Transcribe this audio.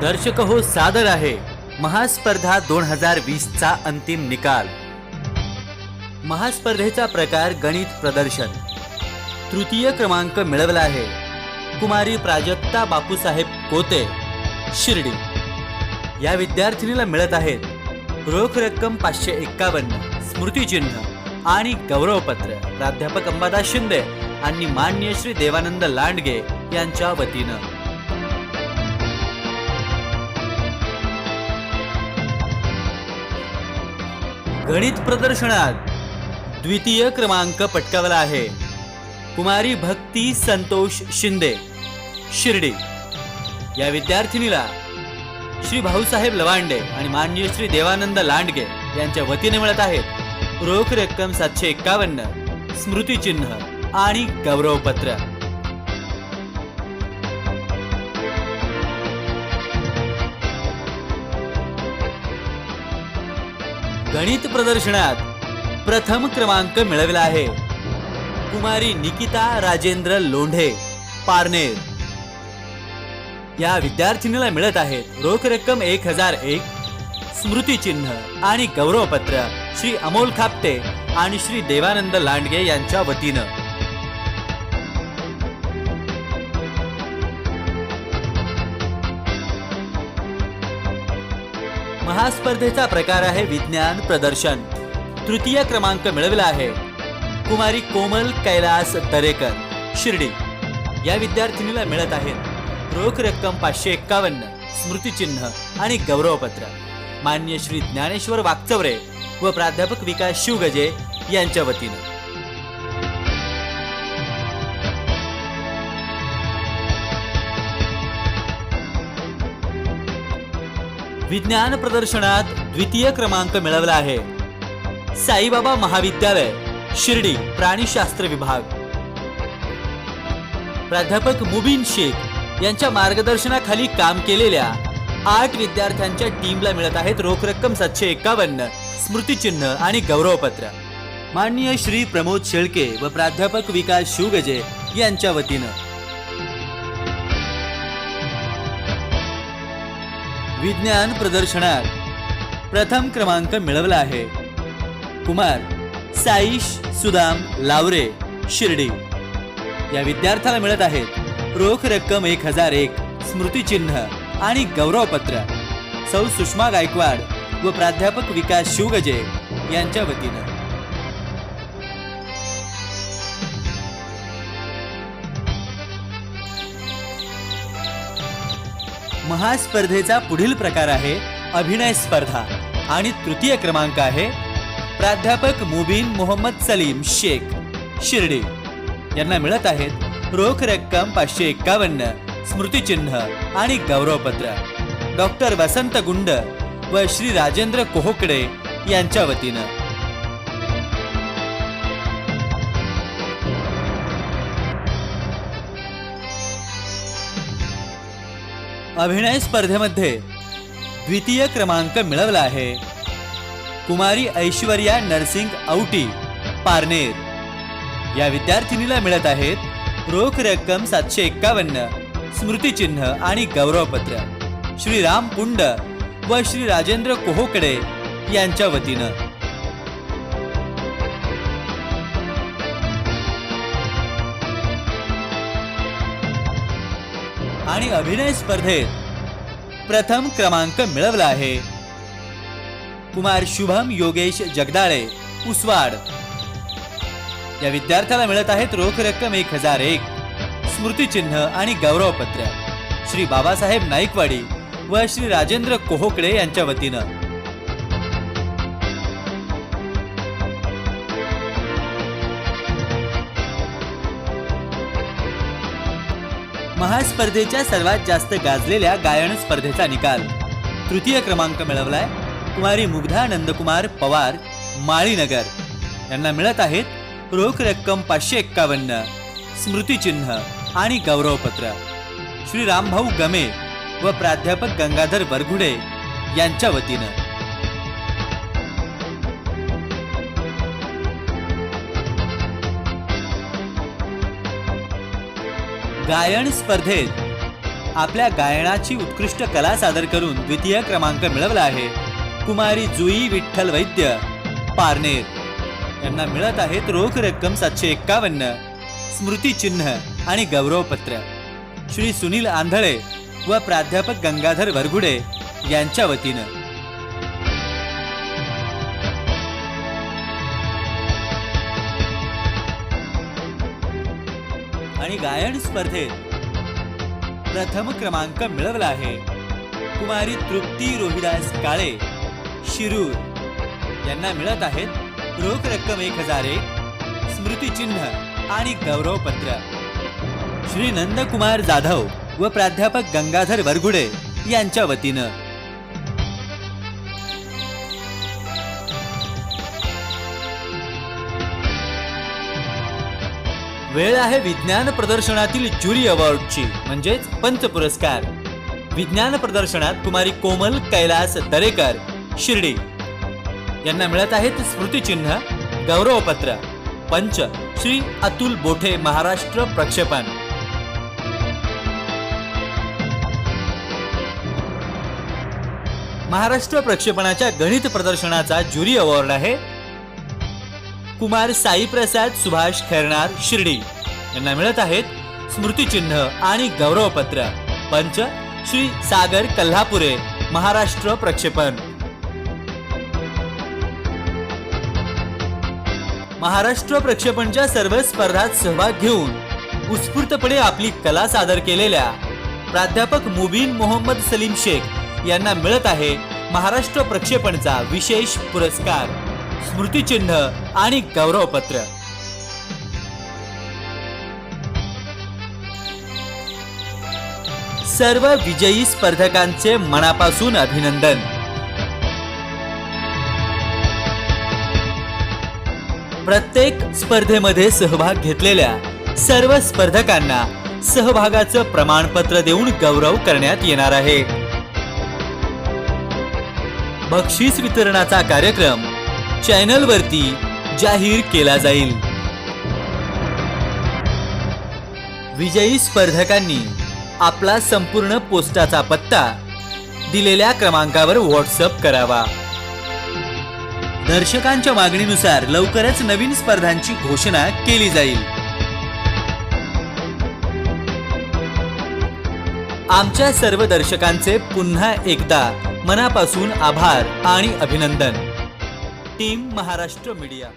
दर्शक हो सादर आहे महास्पर्धा दोन हजार वीस चा अंतिम निकाल. महास्पर्धेचा प्रकार गणित प्रदर्शन. तृतीय क्रमांक मिळवला आहे. कुमारी प्राजक्ता बापूसाहेब कोते शिर्डी. या विद्यार्थिनीला मिळत आहेत रोख रक्कम पाचशे एक्कावन्न स्मृतिचिन्ह आणि गौरवपत्र. प्राध्यापक अंबादास शिंदे आणि मान्य श्री देवानंद लांडगे यांच्या वतीनं. गणित प्रदर्शनात द्वितीय क्रमांक पटकावला आहे. कुमारी भक्ती संतोष शिंदे शिर्डी. या विद्यार्थिनीला श्री भाऊसाहेब लवांडे आणि मान्य श्री देवानंद लांडगे यांच्या वतीने मिळत आहेत. रोख रक्कम सातशे एक्कावन्न स्मृतिचिन्ह आणि गौरवपत्र. गणित प्रदर्शनात प्रथम क्रमांक मिळवला आहे. कुमारी निकिता राजेंद्र लोंढे पारनेर. या विद्यार्थिनीला मिळत आहेत रोख रक्कम एक हजार एक स्मृतिचिन्ह आणि गौरवपत्र. श्री अमोल खापते आणि श्री देवानंद लांडगे यांच्या वतीनं. महास्पर्धेचा प्रकार आहे विज्ञान प्रदर्शन. तृतीय क्रमांक मिळवला आहे. कुमारी कोमल कैलास दरेकर शिर्डी. या विद्यार्थिनीला मिळत आहेत रोख रक्कम पाचशे एक्कावन्न स्मृतिचिन्ह आणि गौरवपत्र. मान्य श्री ज्ञानेश्वर वागचवरे व प्राध्यापक विकास शिवगजे यांच्या वतीनं. विज्ञान प्रदर्शनात द्वितीय क्रमांक मिळवला आहे. साईबाबा महाविद्यालय शिर्डी प्राणीशास्त्र विभाग. प्राध्यापक मुबीन शेख यांच्या मार्गदर्शनाखाली काम केलेल्या आठ विद्यार्थ्यांच्या टीमला मिळत आहेत रोख रक्कम सातशे एकावन्न स्मृतिचिन्ह आणि गौरवपत्र. माननीय श्री प्रमोद शेळके व प्राध्यापक विकास शिवगजे यांच्या वतीनं. विज्ञान प्रदर्शनात प्रथम क्रमांक मिळवला आहे. कुमार साईश सुदाम लावरे शिर्डी. या विद्यार्थ्याला मिळत आहेत रोख रक्कम एक हजार एक स्मृतिचिन्ह आणि गौरवपत्र. सौ सुषमा गायकवाड व प्राध्यापक विकास शिवगजे यांच्या वतीनं. महास्पर्धेचा पुढील प्रकार आहे अभिनय स्पर्धा. आणि तृतीय क्रमांक आहे प्राध्यापक मुबीन मोहम्मद सलीम शेख शिर्डी. यांना मिळत आहेत रोख रक्कम पाचशे एक्कावन्न स्मृतिचिन्ह आणि गौरवपत्र. डॉक्टर वसंत गुंड व श्री राजेंद्र कोहकडे यांच्या वतीनं. अभिनय स्पर्धेमध्ये द्वितीय क्रमांक मिळवला आहे. कुमारी ऐश्वर्या नरसिंग औटी पारनेर. या विद्यार्थिनीला मिळत आहेत रोख रक्कम सातशे एक्कावन्न स्मृतिचिन्ह आणि गौरवपत्र. श्री राम पुंड व श्री राजेंद्र कोहोकडे यांच्या वतीनं. आणि अभिनय स्पर्धेत प्रथम क्रमांक मिळवला आहे. कुमार शुभम योगेश जगदाळे उसवाड या विद्यार्थ्याला मिळत आहेत रोख रक्कम एक हजार एक. स्मृतिचिन्ह आणि गौरवपत्र. श्री बाबासाहेब नाईकवाडी व श्री राजेंद्र कोहोकडे यांच्या वतीनं. महास्पर्धेच्या सर्वात जास्त गाजलेल्या गायन स्पर्धेचा निकाल. तृतीय क्रमांक मिळवलाय कुमारी मुग्धा नंदकुमार पवार माळीनगर. यांना मिळत आहेत रोख रक्कम पाचशे एक्कावन्न स्मृतिचिन्ह आणि गौरवपत्र. श्री रामभाऊ गमे व प्राध्यापक गंगाधर बरगुडे यांच्या वतीनं. गायन स्पर्धेत. आपल्या गायनाची उत्कृष्ट कला सादर करून द्वितीय क्रमांक मिळवला आहे. कुमारी जुई विठ्ठल वैद्य पारनेर. यांना मिळत आहेत रोख रक्कम सातशे एक्कावन्न स्मृतिचिन्ह आणि गौरवपत्र. श्री सुनील आंधळे व प्राध्यापक गंगाधर वरगुडे यांच्या वतीनं. आणि गायन स्पर्धेत प्रथम क्रमांक मिळवला आहे. कुमारी तृप्ती रोहिदास काळे शिरूर. यांना मिळत आहेत रोख रक्कम एक हजार एक स्मृतिचिन्ह आणि गौरवपत्र श्री नंदकुमार जाधव व प्राध्यापक गंगाधर वरगुडे यांच्या वतीनं वेळ आहे विज्ञान प्रदर्शनातील ज्युरी अवॉर्डची म्हणजेच पंच पुरस्कार. विज्ञान प्रदर्शनात कुमारी कोमल कैलास दरेकर शिर्डी. यांना मिळत आहेत स्मृतिचिन्ह गौरवपत्र. पंच श्री अतुल बोठे महाराष्ट्र प्रक्षेपण. महाराष्ट्र प्रक्षेपणाच्या गणित प्रदर्शनाचा ज्युरी अवॉर्ड आहे कुमार साई प्रसाद सुभाष खैरणार शिर्डी. यांना मिळत आहेत स्मृतिचिन्ह आणि गौरवपत्र. पंच श्री सागर कल्हापुरे महाराष्ट्र प्रक्षेपण. महाराष्ट्र प्रक्षेपणच्या सर्व स्पर्धात सहभाग घेऊन उत्स्फूर्तपणे आपली कला सादर केलेल्या प्राध्यापक मुबीन मोहम्मद सलीम शेख यांना मिळत आहे महाराष्ट्र प्रक्षेपणचा विशेष पुरस्कार. स्मृतिचिन्ह आणि गौरवपत्र. सर्व विजयी स्पर्धकांचे मनापासून अभिनंदन. प्रत्येक स्पर्धेमध्ये सहभाग घेतलेल्या सर्व स्पर्धकांना सहभागाचं प्रमाणपत्र देऊन गौरव करण्यात येणार आहे. बक्षीस वितरणाचा कार्यक्रम चॅनलवरती जाहीर केला जाईल. विजयी स्पर्धकांनी आपला संपूर्ण पोस्टाचा पत्ता दिलेल्या क्रमांकावर व्हॉट्सअप करावा. दर्शकांच्या मागणीनुसार लवकरच नवीन स्पर्धांची घोषणा केली जाईल. आमच्या सर्व दर्शकांचे पुन्हा एकदा मनापासून आभार आणि अभिनंदन. Team Maharashtra media.